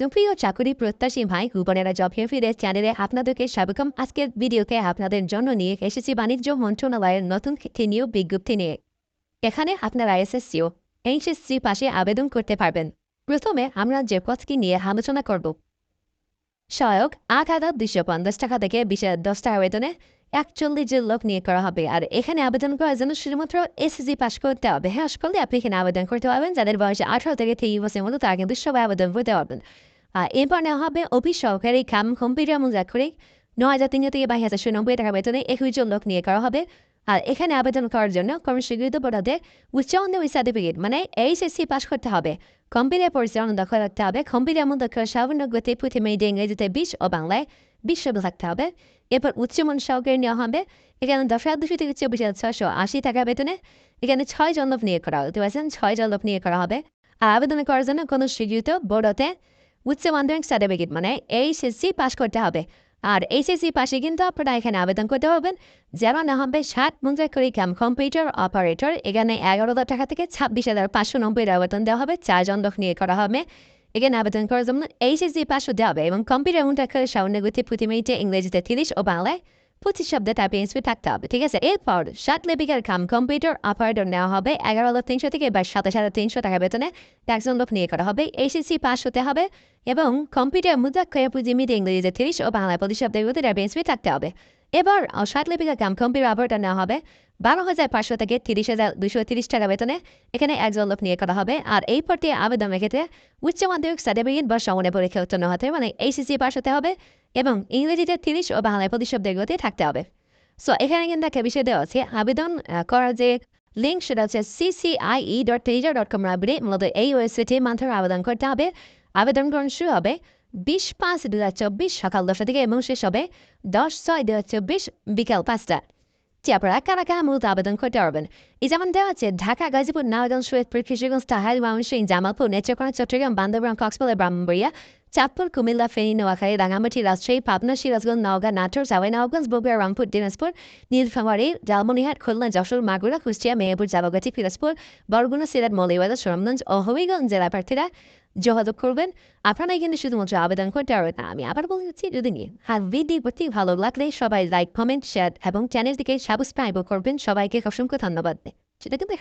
সুপ্রিয় চাকুরি প্রত্যাশী ভাই বোনেরা জব হেফিদের চ্যানেলে আপনাদেরকে স্বাগতম। আজকের ভিডিওকে আপনাদের জন্য নিয়ে এসেছি বাণিজ্য মন্ত্রণালয়ের নতুন নিয়োগ বিজ্ঞপ্তি নিয়ে। এখানে আপনারা এসএসসিও, এইচএসসি পাশে আবেদন করতে পারবেন। প্রথমে আমরা যে পথটি নিয়ে আলোচনা করব। সহায়ক, আট হাজার দুশো পঞ্চাশ টাকা থেকে বিশ হাজার দশ টাকা বেতনে একচল্লিশ জন লোক নিয়ে করা হবে। আর এখানে আবেদন করার জন্য শুধুমাত্র এসএসসি পাস করতে হবে। হ্যাঁ করলে আপনি এখানে আবেদন করতে পারবেন। যাদের বয়সে আঠারো থেকে তেইশ বছরের মতো, তারা কিন্তু সবাই আবেদন করতে পারবেন। এরপর নেওয়া হবে অফিস সহকারী কাম কম্পিউটার মজা করে ন হাজার তিনশো থেকে বাইশ হাজার নব্বই টাকা বেতনে একুশ জন লোক নিয়ে করা হবে। আর এখানে আবেদন করার জন্য কর্মস্বীকৃত উচ্চ মাধ্যমিক সার্টিফিকেট মানে এইচএসসি পাস করতে হবে। কম্পিউটার পরিচালনা দক্ষ রাখতে হবে। কম্পিউটার মধ্যে সামান্য গতি প্রথমে ইংরেজিতে বিশ ও বাংলায় বিশ শব্দ থাকতে হবে। এরপর উচ্চমান সহকারী নেওয়া হবে। এখানে দশ হাজার দুশো থেকে চব্বিশ হাজার ছশো আশি টাকা বেতনে এখানে ছয় জন লোক নিয়ে করা হতে পারছেন ছয় জন লোক নিয়ে করা হবে। আর আবেদন করার জন্য কোনো স্বীকৃত বোর্ডতে উচ্চ মাধ্যমিক সার্টিফিকেট মানে এইচএসসি পাশ করতে হবে। আর এইচএসসি পাশে কিন্তু আপনারা এখানে আবেদন করতে হবেন যারা না হবে ষাট করে ক্যাম কম্পিউটার অপারেটর, এখানে এগারো হাজার টাকা থেকে ছাব্বিশ হাজার পাঁচশো নব্বই আবেদন দেওয়া হবে। চারজন লোক নিয়ে করা হবে। এখানে আবেদন করার জন্য এইচএসসি পাশও দেওয়া হবে এবং কম্পিউটার এবং টাকা গতি প্রতি মিনিটে ইংরেজিতে তিরিশ ও বাংলায় পঁচিশ শব্দে টাইপে থাকতে হবে ঠিক আছে? এরপর সাত লিপিকার কাম কম্পিউটার অপারেটর নেওয়া হবে, এগারো হাজার তিনশো থেকে বা সাতাশ হাজার তিনশো টাকা বেতনে একজন লোক নিয়ে করা হবে এসএসসি পাস হতে হবে এবং কম্পিউটার মুদ্রা ক্রয় পুঁজি মিটে ইংরেজিতে তিরিশ ও বাংলায় পঁচিশ শব্দের মধ্যে টাইপে ইন্সপি থাকতে হবে। এবার ষাট লিপিকার কাম কম্পিউটার অপারেটর নেওয়া হবে। বারো হাজার পাঁচশো থেকে তিরিশ হাজার দুশো তিরিশ টাকা বেতনে এখানে একজন লোক নিয়ে করা হবে। আর এই পরটি আবেদন ক্ষেত্রে উচ্চ মাধ্যমিক সার্টিফিকেট বা সমনে পরীক্ষা উত্তীর্ণ হতে মানে এইচএসসি পাস হতে হবে এবং ইংরেজিতে তিরিশ ও বাংলায় প্রতিশব্দের গতি থাকতে হবে। সো এখানে কিন্তু একটা বিষয় দেওয়া আছে। আবেদন করার যে লিঙ্ক সেটা হচ্ছে সিসিআইই ডট টেলিজার ডট কম রাবড়ে মূলত এই ওয়েবসাইটে মাধ্যমে আবেদন করতে হবে। আবেদন গ্রহণ শুরু হবে বিশ পাঁচ দু হাজার চব্বিশ সকাল দশটা থেকে এবং শেষ হবে দশ ছয় দু হাজার চব্বিশ বিকাল পাঁচটা। যে আপনারা কারা কারা মূলত আবেদন করতে পারবেন। এই যেমন দেওয়া আছে, ঢাকা, গাজীপুর নারায়ণ সৈয়দপুর কৃষিগঞ্জ তাহার সিং জামালপুর, নেত্রকোনা, চট্টগ্রাম, বান্দরবান, কক্সবাজার, ব্রাহ্মণবাড়িয়া চাঁদপুর কুমিল্লা ফেনী নোয়াখালী রাঙামাটি রাজশাহী পাবনা সিরাজগঞ্জ নওগাঁ নাটোর চাওয়াইনবাবগঞ্জ বগুড়া রংপুর দিনাজপুর নীলফামারী জালমনিহাট খুলনা যশোর মাগুরা কুষ্টিয়া মেহেরপুর জাবাগাছি পিরাজপুর বরগুনা সিরাট মৌলিবাজার সুরমগঞ্জ ও হবিগঞ্জ জেলা প্রার্থীরা যোগাযোগ করবেন আপনারা এখানে শুধুমাত্র আবেদন করতে পারবেন না আমি আবার বলছি যদি নিয়ে আর ভিডিও প্রতি ভালো লাগলে সবাই লাইক কমেন্ট শেয়ার এবং চ্যানেলটিকে সাবস্ক্রাইবও করবেন সবাইকে অসংখ্য ধন্যবাদ সেটা কিন্তু